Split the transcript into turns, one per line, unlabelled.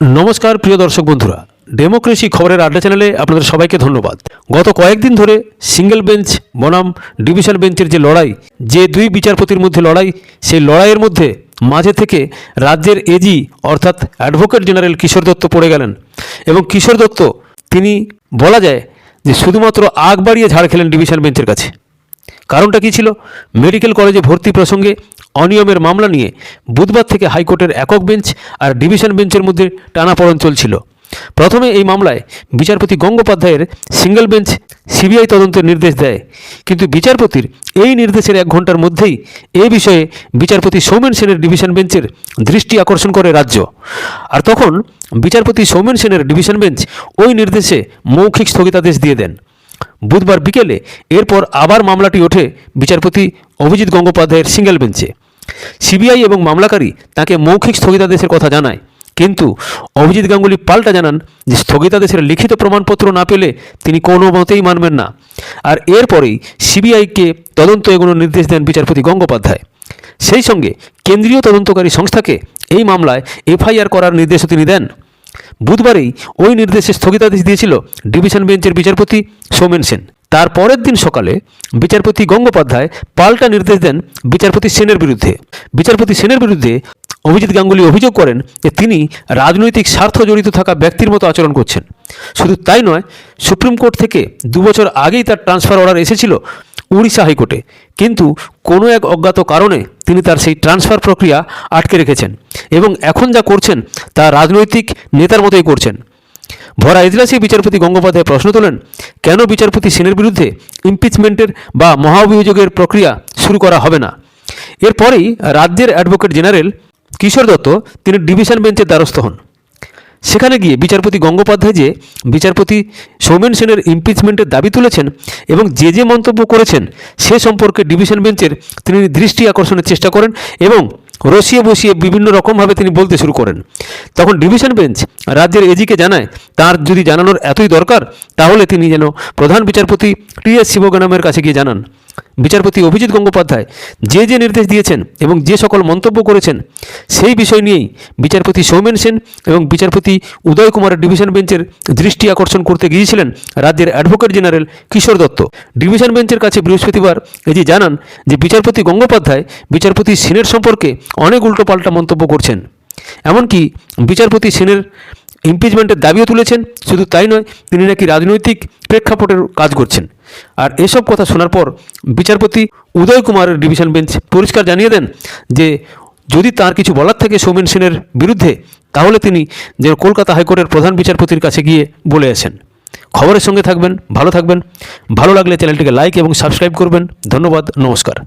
নমস্কার, প্রিয় দর্শক বন্ধুরা। ডেমোক্রেসি খবরের আড্ডা চ্যানেলে আপনাদের সবাইকে ধন্যবাদ। গত কয়েকদিন ধরে সিঙ্গেল বেঞ্চ, বনাম ডিভিশন বেঞ্চের যে লড়াই, যে দুই বিচারপতির মধ্যে লড়াই, সেই লড়াইয়ের মধ্যে মাঝে থেকে রাজ্যের এজি অর্থাৎ অ্যাডভোকেট জেনারেল কিশোর দত্ত পড়ে গেলেন। এবং কিশোর দত্ত, তিনি বলা যায় যে শুধুমাত্র আগ বাড়িয়ে ঝাড় খেলেন ডিভিশন বেঞ্চের কাছে। কারণটা কী ছিল? মেডিকেল কলেজে ভর্তি প্রসঙ্গে অনিয়মের মামলা নিয়ে বুধবার থেকে হাইকোর্টের একক বেঞ্চ আর ডিভিশন বেঞ্চের মধ্যে টানাপড়ন চলছিল। প্রথমে এই মামলায় বিচারপতি গঙ্গোপাধ্যায়ের সিঙ্গেল বেঞ্চ সিবিআই তদন্তের নির্দেশ দেয়। কিন্তু বিচারপতির এই নির্দেশের এক ঘণ্টার মধ্যেই এ বিষয়ে বিচারপতি সৌমেন সেনের ডিভিশন বেঞ্চের দৃষ্টি আকর্ষণ করে রাজ্য। আর তখন বিচারপতি সৌমেন সেনের ডিভিশন বেঞ্চ ওই নির্দেশে মৌখিক স্থগিতাদেশ দিয়ে দেন। বুধবার বিকেলে এরপর আবার মামলাটি ওঠে বিচারপতি অভিজিৎ গঙ্গোপাধ্যায়ের সিঙ্গেল বেঞ্চে। সিবিআই এবং মামলাকারী তাকে মৌখিক স্থগিতাদেশের কথা জানায়। কিন্তু অভিজিৎ গাঙ্গুলি পাল্টা জানান যে স্থগিতাদেশের লিখিত প্রমাণপত্র না পেলে তিনি কোনো মতেই মানবেন না। আর এরপরেই সিবিআইকে তদন্ত এগোনোর নির্দেশ দেন বিচারপতি গঙ্গোপাধ্যায়। সেই সঙ্গে কেন্দ্রীয় তদন্তকারী সংস্থাকে এই মামলায় এফআইআর করার নির্দেশও তিনি দেন। বুধবারেই ওই নির্দেশে স্থগিতাদেশ দিয়েছিল ডিভিশন বেঞ্চের বিচারপতি সৌমেন সেন। তার পরের দিন সকালে বিচারপতি গঙ্গোপাধ্যায় পাল্টা নির্দেশ দেন বিচারপতি সেনের বিরুদ্ধে। বিচারপতি সেনের বিরুদ্ধে অভিজিৎ গাঙ্গুলি অভিযোগ করেন যে তিনি রাজনৈতিক স্বার্থ জড়িত থাকা ব্যক্তির মতো আচরণ করছেন। শুধু তাই নয়, সুপ্রিম কোর্ট থেকে দুবছর আগেই তার ট্রান্সফার অর্ডার এসেছিল উড়িষ্যা হাইকোর্টে। কিন্তু কোনো এক অজ্ঞাত কারণে তিনি তার সেই ট্রান্সফার প্রক্রিয়া আটকে রেখেছেন এবং এখন যা করছেন তা রাজনৈতিক নেতার মতোই করছেন। ভরা এজলাসে বিচারপতি গঙ্গোপাধ্যায় প্রশ্ন তোলেন, কেন বিচারপতি সেনের বিরুদ্ধে ইমপিচমেন্টের বা মহাঅভিযোগের প্রক্রিয়া শুরু করা হবে না? এরপরেই রাজ্যের অ্যাডভোকেট জেনারেল কিশোর দত্ত তিনি ডিভিশন বেঞ্চের দ্বারস্থ হন। সেখানে গিয়ে বিচারপতি গঙ্গোপাধ্যায় যে বিচারপতি সৌমেন সেনের ইমপিচমেন্টের দাবি তুলেছেন এবং যে যে মন্তব্য করেছেন সে সম্পর্কে ডিভিশন বেঞ্চের তিনি দৃষ্টি আকর্ষণের চেষ্টা করেন এবং রসিয়ে বসিয়ে বিভিন্ন রকমভাবে তিনি বলতে শুরু করেন। তখন ডিভিশন বেঞ্চ রাজ্যের এজিকে জানায়, তার যদি জানানোর এতই দরকার, তাহলে তিনি যেন প্রধান বিচারপতি টি এস শিবগানামের কাছে গিয়ে জানান। বিচারপতি অভিজিৎ গঙ্গোপাধ্যায় যে যে নির্দেশ দিয়েছেন এবং যে সকল মন্তব্য করেছেন, সেই বিষয় নিয়েই বিচারপতি সৌমেন সেন এবং বিচারপতি উদয় কুমারের ডিভিশন বেঞ্চের দৃষ্টি আকর্ষণ করতে গিয়েছিলেন রাজ্যের advocate general Kishore Dutta. Division বেঞ্চের কাছে বৃহস্পতিবার এজি জানান যে বিচারপতি গঙ্গোপাধ্যায় বিচারপতি সেনের সম্পর্কে অনেক উল্টোপাল্টা মন্তব্য করছেন। এমনকি বিচারপতি সেনের ইমপিচমেন্টের দাবিও তুলেছেন, শুধু তাই নয়, তিনি নাকি রাজনৈতিক প্রেক্ষাপটের কাজ করছেন। আর এসব কথা শোনার পর বিচারপতি উদয় কুমারের ডিভিশন বেঞ্চ পরিষ্কার জানিয়ে দেন যে, যদি তার কিছু বলার থাকে সৌমেন সেনের বিরুদ্ধে, তাহলে তিনি যে কলকাতা হাইকোর্টের প্রধান বিচারপতির কাছে গিয়ে বলে আসেন। খবরের সঙ্গে থাকবেন, ভালো থাকবেন। ভালো লাগলে চ্যানেলটিকে লাইক এবং সাবস্ক্রাইব করবেন। ধন্যবাদ, নমস্কার।